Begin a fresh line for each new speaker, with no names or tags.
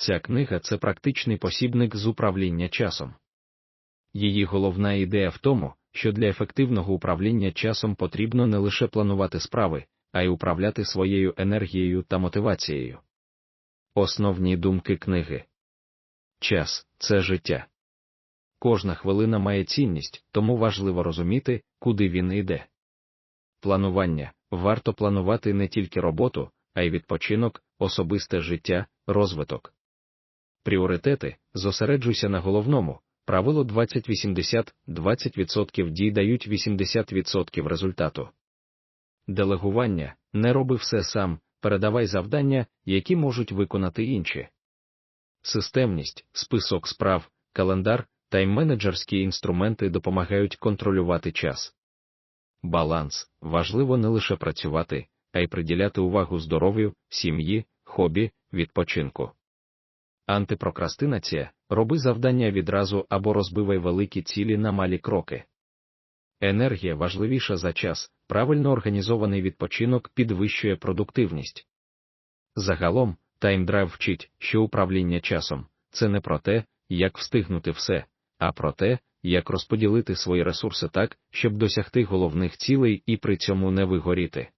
Ця книга це практичний посібник з управління часом. Її головна ідея в тому, що для ефективного управління часом потрібно не лише планувати справи, а й управляти своєю енергією та мотивацією. Основні думки книги Час це життя. Кожна хвилина має цінність, тому важливо розуміти, куди він йде. Планування варто планувати не тільки роботу, а й відпочинок, особисте життя, розвиток. Пріоритети зосереджуйся на головному. Правило 2080 20% дій дають 80% результату. Делегування не роби все сам, передавай завдання, які можуть виконати інші. Системність, список справ, календар, тайм-менеджерські інструменти допомагають контролювати час. Баланс важливо не лише працювати, а й приділяти увагу здоров'ю, сім'ї, хобі, відпочинку. Антипрокрастинація роби завдання відразу або розбивай великі цілі на малі кроки. Енергія важливіша за час, правильно організований відпочинок підвищує продуктивність. Загалом, таймдрайв вчить, що управління часом це не про те, як встигнути все, а про те, як розподілити свої ресурси так, щоб досягти головних цілей і при цьому не вигоріти.